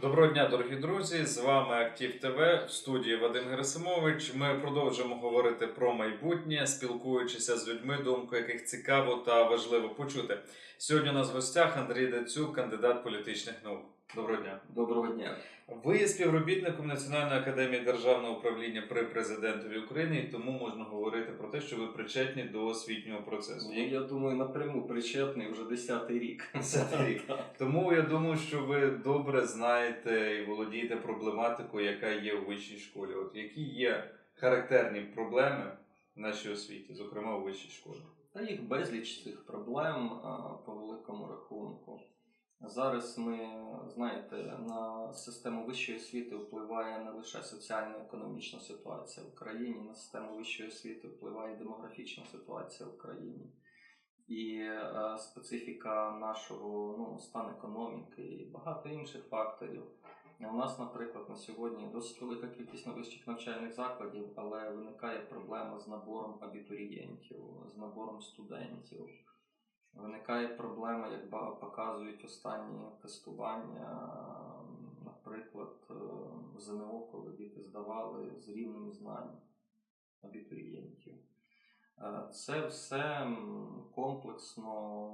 Доброго дня, дорогі друзі! З вами Актив ТВ в студії Вадим Герасимович. Ми продовжуємо говорити про майбутнє, спілкуючися з людьми, думку яких цікаво та важливо почути. Сьогодні у нас в гостях Андрій Дацюк, кандидат політичних наук. Доброго дня. Доброго дня. Ви є співробітником Національної академії державного управління при президентові України, і тому можна говорити про те, що ви причетні до освітнього процесу. Ну, я думаю, напряму причетний вже 10-й рік. Десятий рік. Тому я думаю, що ви добре знаєте і володієте проблематикою, яка є у вищій школі. От які є характерні проблеми в нашій освіті, зокрема у вищій школі. Та їх безліч цих проблем по великому рахунку. Зараз ми, знаєте, на систему вищої освіти впливає не лише соціально-економічна ситуація в Україні, на систему вищої освіти впливає демографічна ситуація в Україні. І е, специфіка нашого ну, стану економіки і багато інших факторів. У нас, наприклад, на сьогодні досить велика кількість вищих навчальних закладів, але виникає проблема з набором абітурієнтів, з набором студентів. Виникає проблема, як показують останні тестування, наприклад, е, ЗНО, коли діти здавали з рівнем знань абітурієнтів. Е, Це все комплексно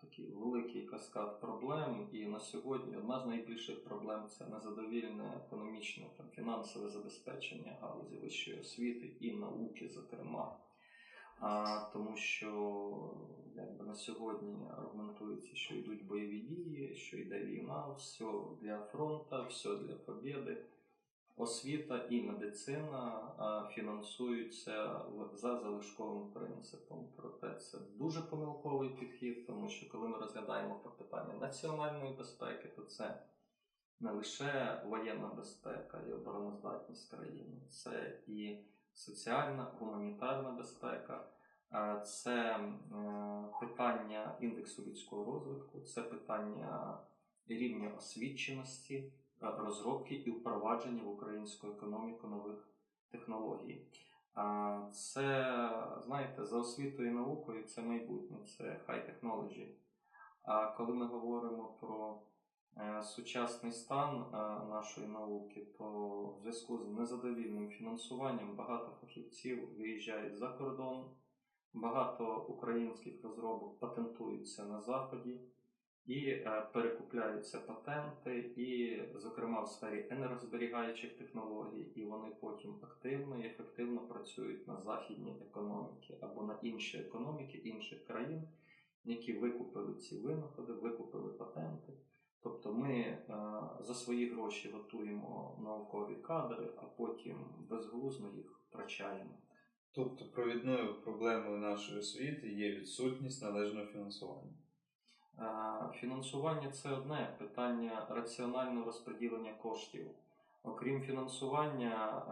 такий великий каскад проблем. І на сьогодні одна з найбільших проблем це незадовільне економічне там, фінансове забезпечення галузі вищої освіти і науки, зокрема. Тому що якби, на сьогодні аргументується, що йдуть бойові дії, що йде війна, все для фронту, все для побєди. Освіта і медицина фінансуються за залишковим принципом. Проте це дуже помилковий підхід, тому що коли ми розглядаємо про питання національної безпеки, то це не лише воєнна безпека і обороноздатність країни, це і соціальна, гуманітарна безпека, це питання індексу людського розвитку, це питання рівня освіченості, е, розробки і впровадження в українську економіку нових технологій. Це, знаєте, за освітою і наукою це майбутнє, це high technology. А коли ми говоримо про е, сучасний стан е, нашої науки, то в зв'язку з незадовільним фінансуванням багато фахівців виїжджають за кордон, багато українських розробок патентуються на Заході і е, перекупляються патенти, і, зокрема, в сфері енергозберігаючих технологій, і вони потім активно і ефективно працюють на західні економіки або на інші економіки інших країн, які викупили ці винаходи, викупили патенти. Тобто ми е, за свої гроші готуємо наукові кадри, а потім безглуздо їх втрачаємо. Тобто провідною проблемою нашої освіти є відсутність належного фінансування. Фінансування це одне питання раціонального розподілення коштів. Окрім фінансування,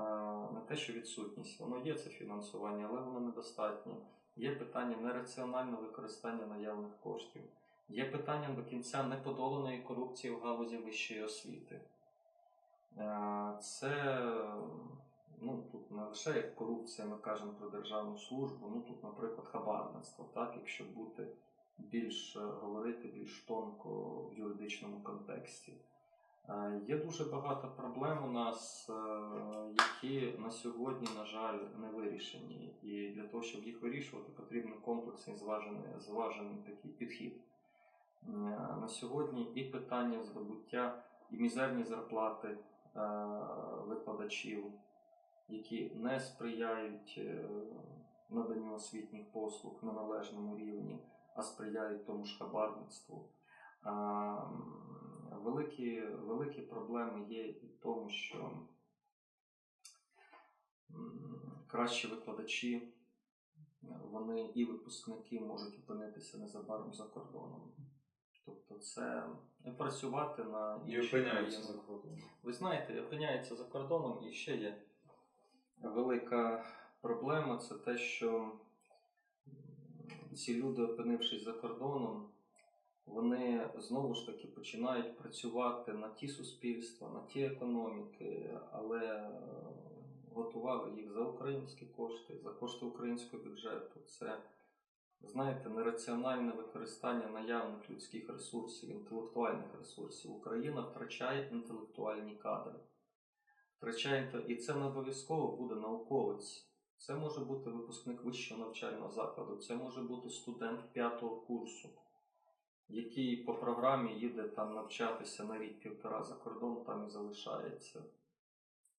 не те, що відсутність, воно є це фінансування, але воно недостатнє. Є питання нераціонального використання наявних коштів. Є питання до кінця неподоланої корупції в галузі вищої освіти. Це ну, тут не лише як корупція, ми кажемо про державну службу, ну тут, наприклад, хабарництво, так, якщо бути більш е, говорити більш тонко в юридичному контексті. Е, Є дуже багато проблем у нас, е, які на сьогодні, на жаль, не вирішені. І для того, щоб їх вирішувати, потрібен комплексний зважений, зважений такий підхід. На сьогодні і питання здобуття, і мізерні зарплати викладачів, які не сприяють е, наданню освітніх послуг на належному рівні, а сприяють тому ж хабарництву. Великі, великі проблеми є і в тому, що кращі викладачі, вони і випускники можуть опинитися незабаром за кордоном. Тобто це працювати на І опиняються країнах. за кордоном. Ви знаєте, опиняється за кордоном і ще є велика проблема це те, що ці люди, опинившись за кордоном, вони знову ж таки починають працювати на ті суспільства, на ті економіки, але е, готували їх за українські кошти, за кошти українського бюджету. Це знаєте, нераціональне використання наявних людських ресурсів, інтелектуальних ресурсів. Україна втрачає інтелектуальні кадри. Втрачає інте- і це не обов'язково буде науковець. Це може бути випускник вищого навчального закладу, це може бути студент п'ятого курсу, який по програмі їде там навчатися на рік-півтора за кордон, там і залишається.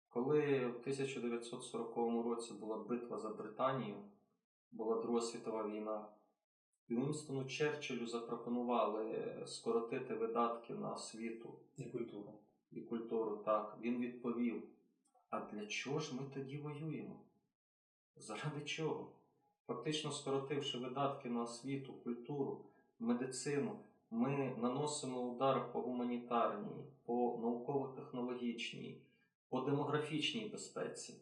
Коли в 1940 році була битва за Британію, була Друга світова війна, і Вінстону Черчиллю запропонували скоротити видатки на освіту І культуру. І культуру. Так, він відповів: а для чого ж ми тоді воюємо? Заради чого? Фактично скоротивши видатки на освіту, культуру, медицину, ми наносимо удар по гуманітарній, по науково-технологічній, по демографічній безпеці.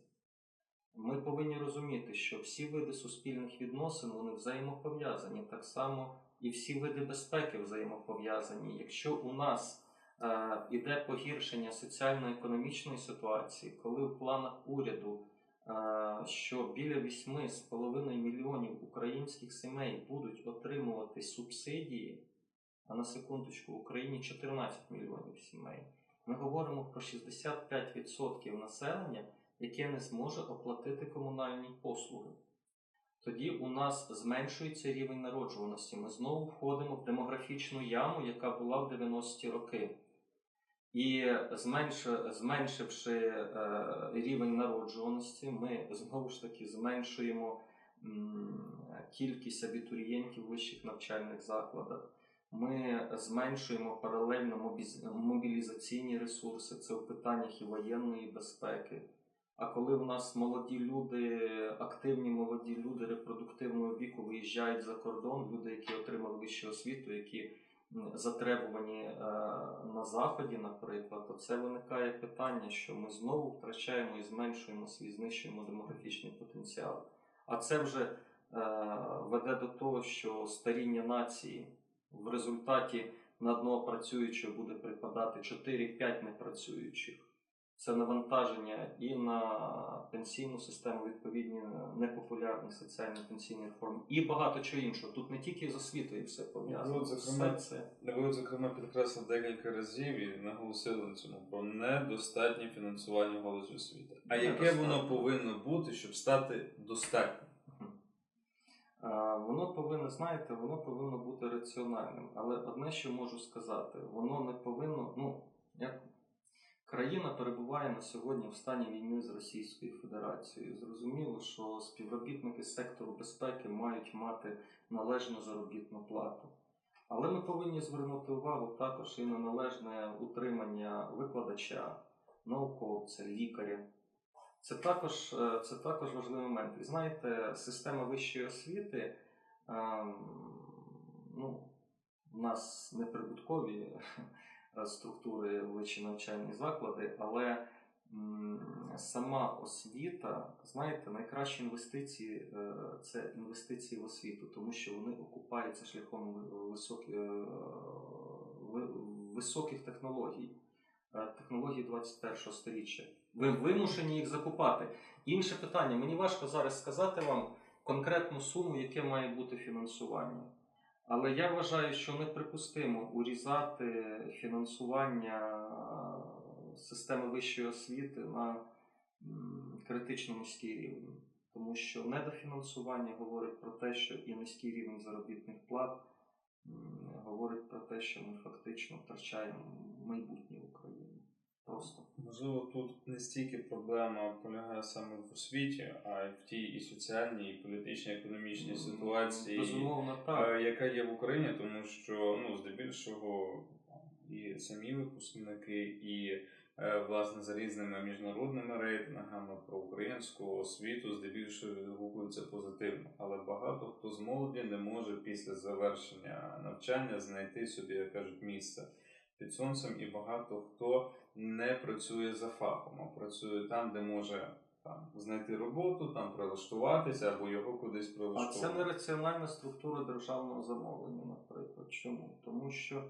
Ми повинні розуміти, що всі види суспільних відносин вони взаємопов'язані, так само і всі види безпеки взаємопов'язані. Якщо у нас іде погіршення соціально-економічної ситуації, коли в планах уряду, е, що біля 8,5 мільйонів українських сімей будуть отримувати субсидії, а на секундочку в Україні 14 мільйонів сімей, ми говоримо про 65% населення, яке не зможе оплатити комунальні послуги. Тоді у нас зменшується рівень народжуваності. Ми знову входимо в демографічну яму, яка була в 90-ті роки. І зменшивши е, рівень народжуваності, ми знову ж таки зменшуємо кількість абітурієнтів в вищих навчальних закладах. Ми зменшуємо паралельно мобілізаційні ресурси, це в питаннях і воєнної безпеки. А коли в нас молоді люди, активні молоді люди репродуктивного віку виїжджають за кордон, люди, які отримали вищу освіту, які затребувані е, на заході, наприклад, то це виникає питання, що ми знову втрачаємо і зменшуємо свій знищуємо демографічний потенціал. А це вже е, веде до того, що старіння нації в результаті на одного працюючого буде припадати 4-5 непрацюючих. Це навантаження і на пенсійну систему, відповідні непопулярні соціальні пенсійні реформи, і багато чого іншого. Тут не тільки з освітою все пов'язано. Ну, от, зокрема, це. Ви, зокрема, підкреслив декілька разів і наголосили на цьому про недостатнє фінансування галузі освіти. А яке воно повинно бути, щоб стати достатнім? Воно повинно, знаєте, воно повинно бути раціональним. Але одне, що можу сказати, воно не повинно. Ну, як країна перебуває на сьогодні в стані війни з Російською Федерацією. Зрозуміло, що співробітники сектору безпеки мають мати належну заробітну плату. Але ми повинні звернути увагу також і на належне утримання викладача, науковця, лікаря. Це також, е, це також важливий момент. І знаєте, система вищої освіти, ем, ну, у нас неприбуткові структури вищі навчальні заклади, але сама освіта, знаєте, найкращі інвестиції е, це інвестиції в освіту, тому що вони окупаються шляхом е, високих технологій, е, технологій 21 століття. Ви вимушені їх закупати. Інше питання, мені важко зараз сказати вам конкретну суму, яке має бути фінансування. Але я вважаю, що неприпустимо урізати фінансування е, системи вищої освіти на критично низький рівень. Тому що недофінансування говорить про те, що і низький рівень заробітних плат говорить про те, що ми фактично втрачаємо майбутнє України. Просто. Можливо, тут не стільки проблема полягає саме в освіті, а й в тій і соціальній, і політичній, економічній ситуації. Безумовно, так. Е, яка є в Україні, тому що ну, здебільшого і самі випускники, і е, власне за різними міжнародними рейтингами про українську освіту здебільшого відгукуються позитивно. Але багато хто з молоді не може після завершення навчання знайти собі, як кажуть, місце під сонцем, і багато хто не працює за фахом, а працює там, де може. Там знайти роботу, там прилаштуватися або його кудись А прилаштувати. це нераціональна структура державного замовлення, наприклад. Чому? Тому що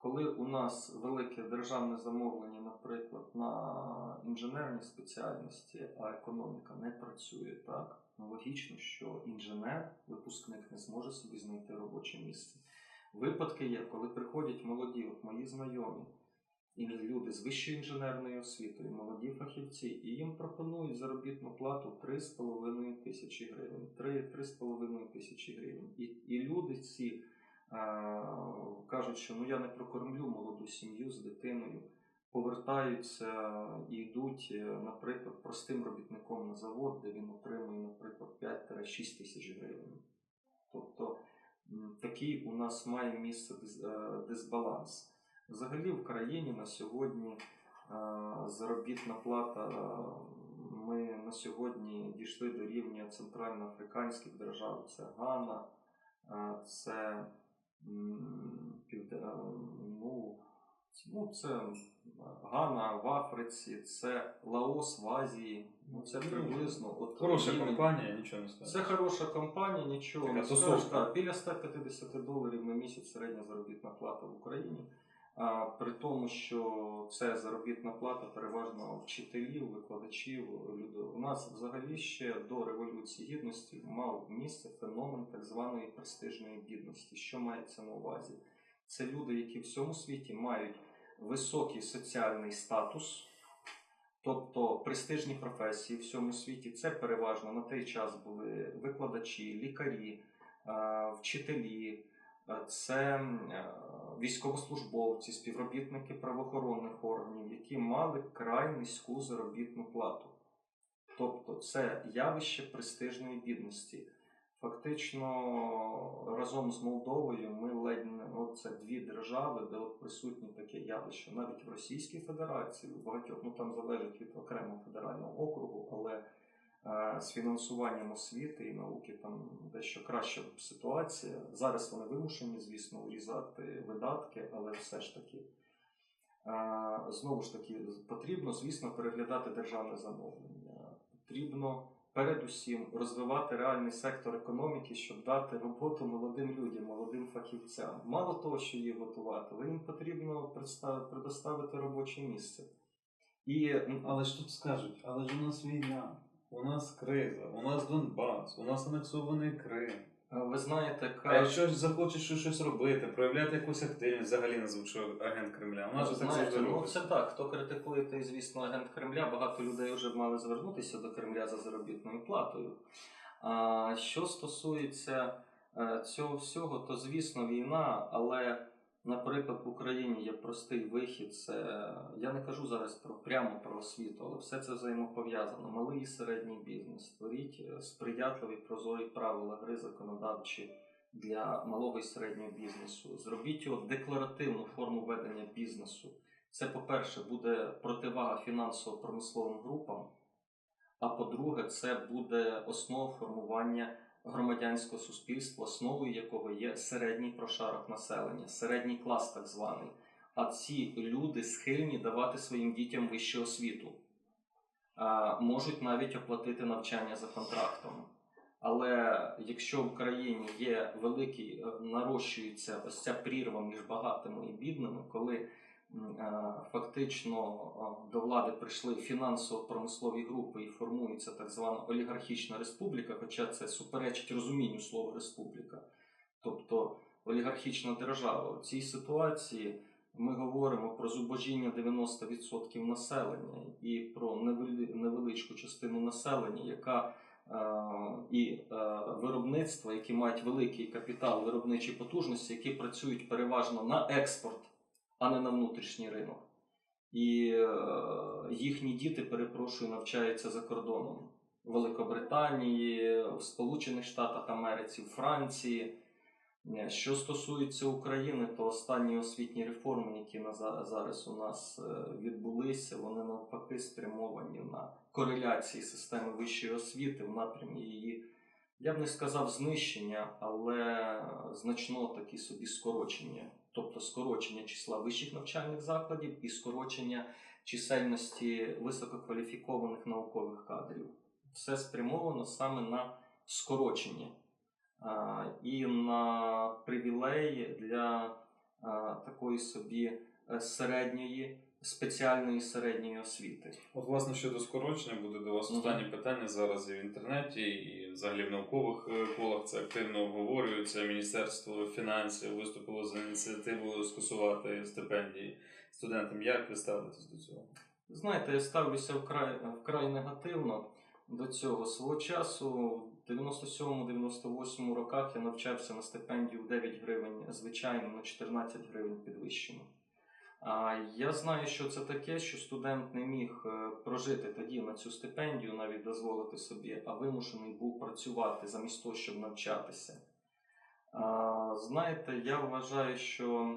Коли у нас велике державне замовлення, наприклад, на інженерні спеціальності, а економіка не працює так, ну логічно, що інженер, випускник не зможе собі знайти робоче місце. Випадки є, коли приходять молоді, от мої знайомі, і люди з вищою інженерною освітою, молоді фахівці, і їм пропонують заробітну плату 3,5 тисячі гривень. 3-3,5 тисячі гривень. І, і люди ці а, кажуть, що ну я не прокормлю молоду сім'ю з дитиною, повертаються і йдуть, е, наприклад, простим робітником на завод, де він отримує, наприклад, 5-6 тисяч гривень. Тобто такий у нас має місце е, дисбаланс. Взагалі в країні на сьогодні е, заробітна плата. е, Ми на сьогодні дійшли до рівня центральноафриканських держав. Це Гана, це ну, ну, це Гана в Африці, це Лаос в Азії. Ну, це приблизно от Хороша рівень- компанія, нічого не скажу. це хороша компанія, нічого Така не скажеш. тусовка. Так, біля 150 доларів на місяць середня заробітна плата в Україні. А, при тому, що це заробітна плата переважно вчителів, викладачів. Люди. У нас взагалі ще до Революції Гідності мав місце феномен так званої престижної бідності. Що мається на увазі? Це люди, які в всьому світі мають високий соціальний статус. Тобто престижні професії в всьому світі це переважно на той час були викладачі, лікарі, е, вчителі, е, це е, військовослужбовці, співробітники правоохоронних органів, які мали край низьку заробітну плату. Тобто це явище престижної бідності. Фактично разом з Молдовою ми ледь не ну, це дві держави, де от присутні таке явище. Навіть в Російській Федерації, у багатьох, ну там залежить від окремого федерального округу, але е, з фінансуванням освіти і науки там дещо краща ситуація. Зараз вони вимушені, звісно, урізати видатки, але все ж таки. Е, Знову ж таки, потрібно, звісно, переглядати державне замовлення. Потрібно передусім розвивати реальний сектор економіки, щоб дати роботу молодим людям, молодим фахівцям. Мало того, що їх готувати, але їм потрібно предоставити робоче місце. І Але ж тут скажуть, але ж у нас війна, у нас криза, у нас Донбас, у нас анексований Крим. Ви знаєте, А ка- якщо ж захочеш щось- робити, проявляти якусь активність, взагалі назвуть, що агент Кремля. Нас же так Знаєте, завжди ну це так. Хто критикує, той, звісно, агент Кремля. Багато людей вже мали звернутися до Кремля за заробітною платою. А що стосується е, цього всього, то звісно війна, але, наприклад, в Україні є простий вихід. Це я не кажу зараз про прямо про освіту, але все це взаємопов'язано. Малий і середній бізнес. Створіть е, сприятливі прозорі правила гри законодавчі для малого і середнього бізнесу. Зробіть його декларативну форму ведення бізнесу. Це, по-перше, буде противага фінансово-промисловим групам. А по-друге, це буде основа формування громадянського суспільства, основою якого є середній прошарок населення, середній клас так званий. А ці люди схильні давати своїм дітям вищу освіту, можуть навіть оплатити навчання за контрактом. Але якщо в країні є великий, е, нарощується ось ця прірва між багатими і бідними, коли фактично е, до влади прийшли фінансово-промислові групи і формується так звана олігархічна республіка, хоча це суперечить розумінню слова республіка, тобто олігархічна держава. У цій ситуації ми говоримо про зубожіння 90% населення і про невели- невеличку частину населення, яка е, і е, виробництва, які мають великий капітал, виробничі потужності, які працюють переважно на експорт, а не на внутрішній ринок. І е, їхні діти, перепрошую, навчаються за кордоном Великобританії, в Сполучених Штатах Америці, в Франції. Е, Що стосується України, то останні освітні реформи, які на зараз у нас е, відбулися, вони навпаки спрямовані на кореляції системи вищої освіти в напрямі її, я б не сказав знищення, але значного такі собі скорочення, тобто скорочення числа вищих навчальних закладів і скорочення чисельності висококваліфікованих наукових кадрів. Все спрямовано саме на скорочення і на привілеї для такої собі е, середньої, спеціальної середньої освіти. От, власне, щодо скорочення, буде до вас останнє питання зараз і в інтернеті, і взагалі в наукових е, колах це активно обговорюється. Міністерство фінансів виступило за ініціативою скасувати стипендії студентам. Як ви ставитесь до цього? Знаєте, я ставлюся вкрай, вкрай негативно до цього. Свого часу, в 97-98 роках я навчався на стипендію в 9 гривень, звичайно, на 14 гривень підвищено. Я знаю, що це таке, що студент не міг е, прожити тоді на цю стипендію, навіть дозволити собі, а вимушений був працювати замість того, щоб навчатися. Знаєте, я вважаю, що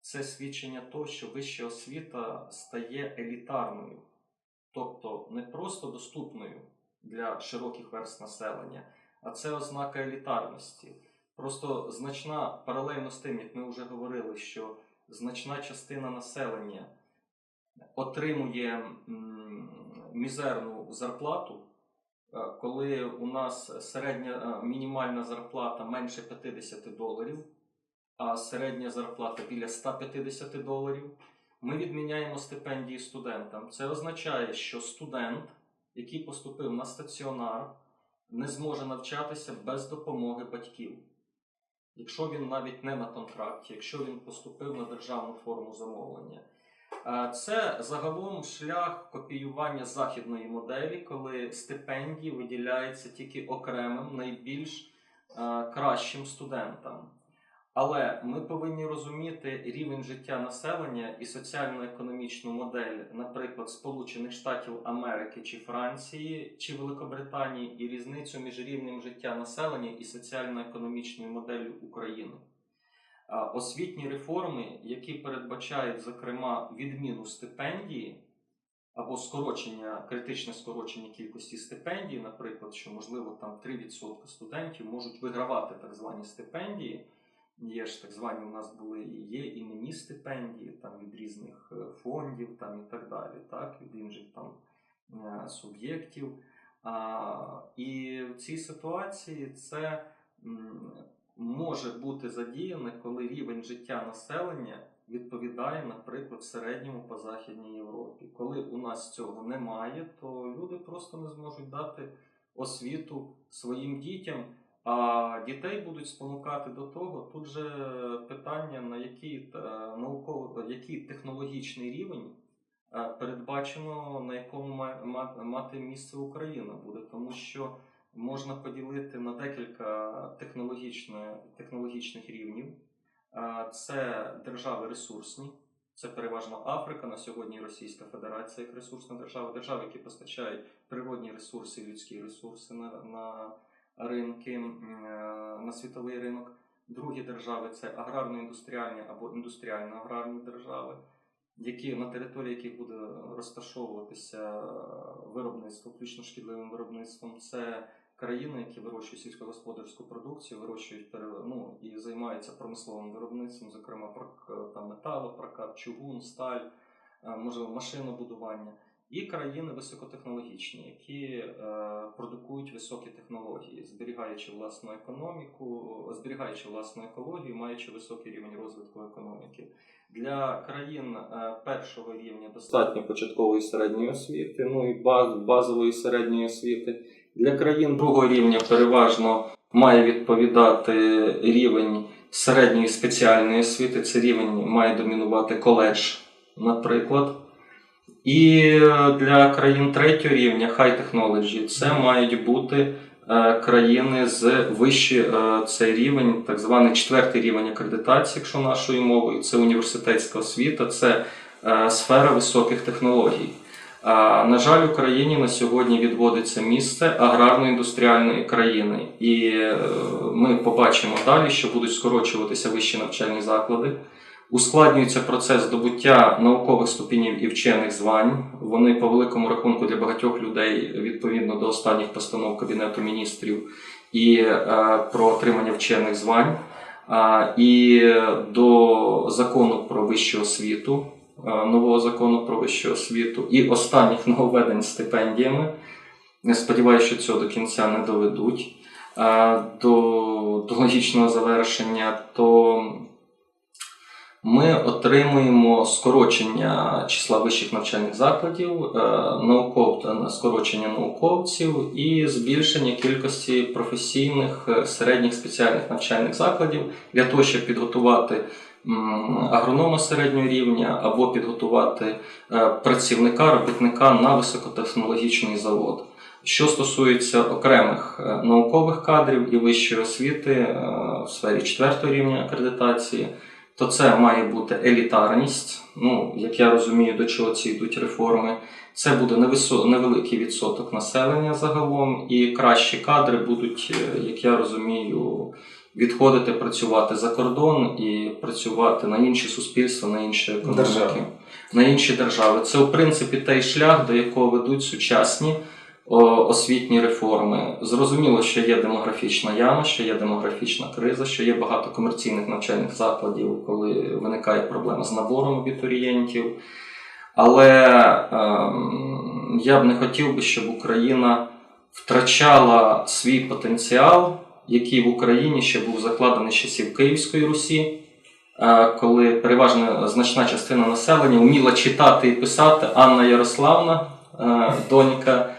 це свідчення того, що вища освіта стає елітарною, тобто не просто доступною для широких верст населення, а це ознака елітарності. Просто значна паралельно з тим, як ми вже говорили, що значна частина населення отримує мізерну зарплату, е, коли у нас середня е, мінімальна зарплата менше 50 доларів, а середня зарплата біля 150 доларів, ми відміняємо стипендії студентам. Це означає, що студент, який поступив на стаціонар, не зможе навчатися без допомоги батьків. Якщо він навіть не на контракті, якщо він поступив на державну форму замовлення. Е, Це загалом шлях копіювання західної моделі, коли стипендії виділяються тільки окремим, найбільш е, кращим студентам. Але ми повинні розуміти рівень життя населення і соціально-економічну модель, наприклад, Сполучених Штатів Америки чи Франції чи Великобританії, і різницю між рівнем життя населення і соціально-економічною моделлю України. Освітні реформи, які передбачають, зокрема, відміну стипендії або скорочення, критичне скорочення кількості стипендій, наприклад, що можливо там 3% студентів можуть вигравати так звані стипендії. Є ж так звані у нас були і є іменні стипендії там від різних е, фондів там і так далі, так, від інших там е, суб'єктів. А, і в цій ситуації це може бути задіяне, коли рівень життя населення відповідає, наприклад, середньому по Західній Європі. Коли у нас цього немає, то люди просто не зможуть дати освіту своїм дітям. А дітей будуть спонукати до того, тут же питання, на який е, науково, який технологічний рівень е, передбачено, на якому ма- ма- мати місце Україна буде, тому що можна поділити на декілька технологічних рівнів. Е, Це держави ресурсні, це переважно Африка, на сьогодні Російська Федерація як ресурсна держава, держави, які постачають природні ресурси, людські ресурси на, на ринки, е, на світовий ринок. Другі держави це аграрно-індустріальні або індустріально-аграрні держави, які, на території яких буде розташовуватися е, виробництво, включно шкідливим виробництвом. Це країни, які вирощують сільськогосподарську продукцію, вирощують ну, і займаються промисловим виробництвом, зокрема прок- там, металопрокат, чугун, сталь, е, можливо, машинобудування. І країни високотехнологічні, які е, продукують високі технології, зберігаючи власну економіку, зберігаючи власну екологію, маючи високий рівень розвитку економіки. Для країн е, першого рівня достатньо початкової середньої освіти, ну і базової середньої освіти. Для країн другого рівня переважно має відповідати рівень середньої спеціальної освіти. Це рівень має домінувати коледж, наприклад. І е, для країн третього рівня High Technology це мають бути е, країни з вищий е, цей рівень, так званий четвертий рівень акредитації, якщо нашою мовою, це університетська освіта, це сфера високих технологій. На жаль, Україні на сьогодні відводиться місце аграрно-індустріальної країни, і ми побачимо далі, що будуть скорочуватися вищі навчальні заклади. Ускладнюється процес здобуття наукових ступенів і вчених звань. Вони по великому рахунку для багатьох людей відповідно до останніх постанов Кабінету міністрів і е, про отримання вчених звань, а, і до закону про вищу освіту, е, нового закону про вищу освіту, і останніх нововведень стипендіями. Сподіваюся, що цього до кінця не доведуть. Е, До, до логічного завершення, то ми отримуємо скорочення числа вищих навчальних закладів, е, науков, е, скорочення науковців і збільшення кількості професійних е, середніх спеціальних навчальних закладів для того, щоб підготувати агронома середнього рівня або підготувати працівника, робітника на високотехнологічний завод. Що стосується окремих наукових кадрів і вищої освіти в сфері четвертого рівня акредитації, то це має бути елітарність. Ну, як я розумію, до чого ці йдуть реформи. Це буде невеликий відсоток населення загалом, і кращі кадри будуть, е, як я розумію, відходити працювати за кордон і працювати на інші суспільства, на інші економіки, Держави. на інші держави. Це, в принципі, той шлях, до якого ведуть сучасні освітні реформи. Зрозуміло, що є демографічна яма, що є демографічна криза, що є багато комерційних навчальних закладів, коли виникає проблема з набором абітурієнтів. Але ем, я б не хотів би, щоб Україна втрачала свій потенціал, який в Україні ще був закладений з часів Київської Русі, е, коли переважна значна частина населення вміла читати і писати. Анна Ярославна, е, донька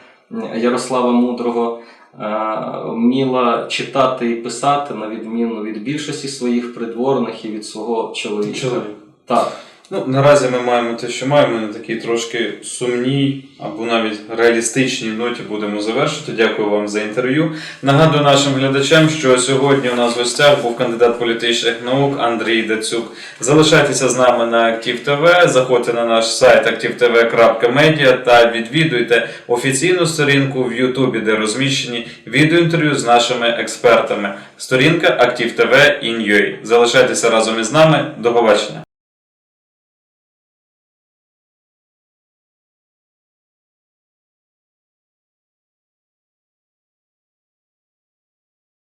Ярослава Мудрого, е, вміла читати і писати на відміну від більшості своїх придворних і від свого чоловіка. Чоловік. Так. Ну, наразі ми маємо те, що маємо на такій трошки сумній або навіть реалістичній ноті будемо завершити. Дякую вам за інтерв'ю. Нагадую нашим глядачам, що сьогодні у нас в гостях був кандидат політичних наук Андрій Дацюк. Залишайтеся з нами на Актив ТВ, заходьте на наш сайт aktivtv.media та відвідуйте офіційну сторінку в Ютубі, де розміщені відеоінтерв'ю з нашими експертами. Сторінка Актив ТВ in. Залишайтеся разом із нами. До побачення.